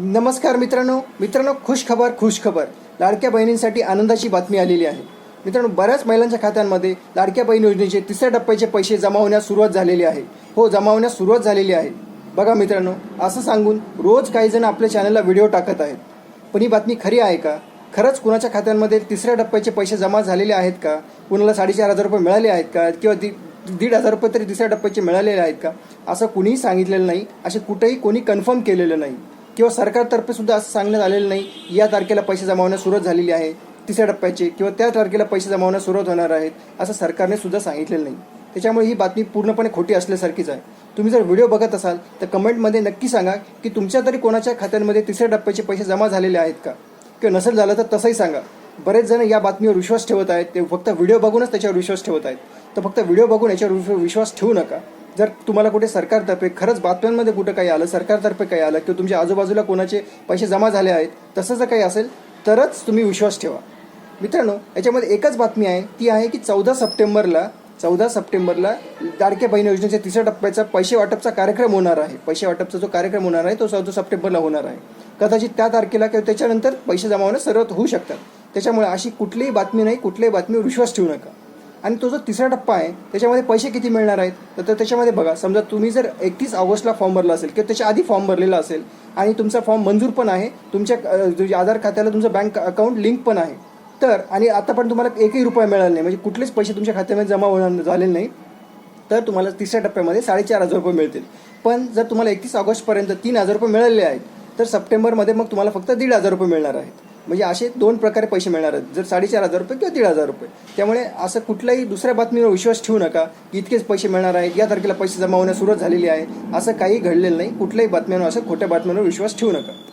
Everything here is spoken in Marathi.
नमस्कार मित्रांनो. मित्रांनो खुश खबर खुश खबर. लाडक्या बहिणींसाठी आनंदाची बातमी आलेली आहे. मित्रांनो बऱ्याच महिलांच्या खात्यांमध्ये लाडक्या बहीण योजनेचे तिसऱ्या टप्प्याचे पैसे जमा होण्यास सुरुवात झालेली आहे. हो जमा होण्यास सुरुवात झालेली आहे. बघा मित्रांनो असं सांगून रोज काही जण आपल्या चॅनलला व्हिडिओ टाकत आहेत. पण ही बातमी खरी आहे का? खरंच कुणाच्या खात्यांमध्ये तिसऱ्या टप्प्याचे पैसे जमा झालेले आहेत का? कुणाला साडेचार हजार रुपये मिळाले आहेत का? किंवा दि दीड हजार रुपये तरी तिसऱ्या टप्प्याचे मिळालेले आहेत का? असं कुणीही सांगितलेलं नाही. असे कुठेही कोणी कन्फर्म केलेलं नाही. किंवा सरकारतर्फे सुद्धा असं सांगण्यात आलेलं नाही या तारखेला पैसे जमावण्यास सुरुवात झालेली आहे तिसऱ्या टप्प्याचे किंवा त्या तारखेला पैसे जमावण्यास सुरुवात होणार आहेत असं सरकारने सुद्धा सांगितलेलं नाही. त्याच्यामुळे ही बातमी पूर्णपणे खोटी असल्यासारखीच आहे. तुम्ही जर व्हिडिओ बघत असाल तर कमेंटमध्ये नक्की सांगा की तुमच्या तरी कोणाच्या खात्यांमध्ये तिसऱ्या टप्प्याचे पैसे जमा झालेले आहेत का? किंवा नसेल झालं तर तसंही सांगा. बरेच जण या बातमीवर विश्वास ठेवत आहेत ते फक्त व्हिडिओ बघूनच त्याच्यावर विश्वास ठेवत आहेत. तर फक्त व्हिडिओ बघून याच्यावर विश्वास ठेवू नका. जर तुम्हाला कुठे सरकारतर्फे खरंच बातम्यांमध्ये कुठं काही आलं सरकारतर्फे काही आलं किंवा तुमच्या आजूबाजूला कोणाचे पैसे जमा झाले आहेत तसं जर काही असेल तरच तुम्ही विश्वास ठेवा. मित्रांनो याच्यामध्ये एकच बातमी आहे ती आहे की चौदा सप्टेंबरला चौदा सप्टेंबरला लाडक्या बहीण योजनेच्या तिसऱ्या टप्प्याचा पैसे वाटपचा कार्यक्रम होणार आहे. पैसे वाटपचा जो कार्यक्रम होणार आहे तो चौदा सप्टेंबरला होणार आहे. कदाचित त्या तारखेला किंवा त्याच्यानंतर पैसे जमा होणं सर्वात होऊ शकतात. त्याच्यामुळे अशी कुठलीही बातमी नाही कुठल्याही बातमीवर विश्वास ठेवू नका. आणि तो जो तिसरा टप्पा आहे त्याच्यामध्ये पैसे किती मिळणार आहेत तर त्याच्यामध्ये बघा समजा तुम्ही जर एकतीस ऑगस्टला फॉर्म भरला असेल किंवा त्याच्या आधी फॉर्म भरलेला असेल आणि तुमचा फॉर्म मंजूर पण आहे तुमच्या आधार खात्याला तुमचं बँक अकाउंट लिंक पण आहे तर आणि आता पण तुम्हाला एकही रुपया मिळाला नाही म्हणजे कुठलेच पैसे तुमच्या खात्यामध्ये जमा होणार झालेले नाही तर तुम्हाला तिसऱ्या टप्प्यामध्ये साडेचार हजार रुपये मिळतील. पण जर तुम्हाला एकतीस ऑगस्टपर्यंत तीन हजार रुपये मिळालेले आहेत तर सप्टेंबरमध्ये मग तुम्हाला फक्त दीड हजार रुपये मिळणार आहेत. म्हणजे असे दोन प्रकारे पैसे मिळणार आहेत. जर साडेचार हजार रुपये किंवा दीड हजार रुपये. त्यामुळे असं कुठल्याही दुसऱ्या बातमीवर विश्वास ठेवू नका की इतकेच पैसे मिळणार आहेत. या तारखेला पैसे जमा होण्यास सुरुवात झालेली आहे. असं काही घडलेलं नाही. कुठल्याही बातम्यांवर असं खोट्या बातम्यांवर विश्वास ठेवू नका.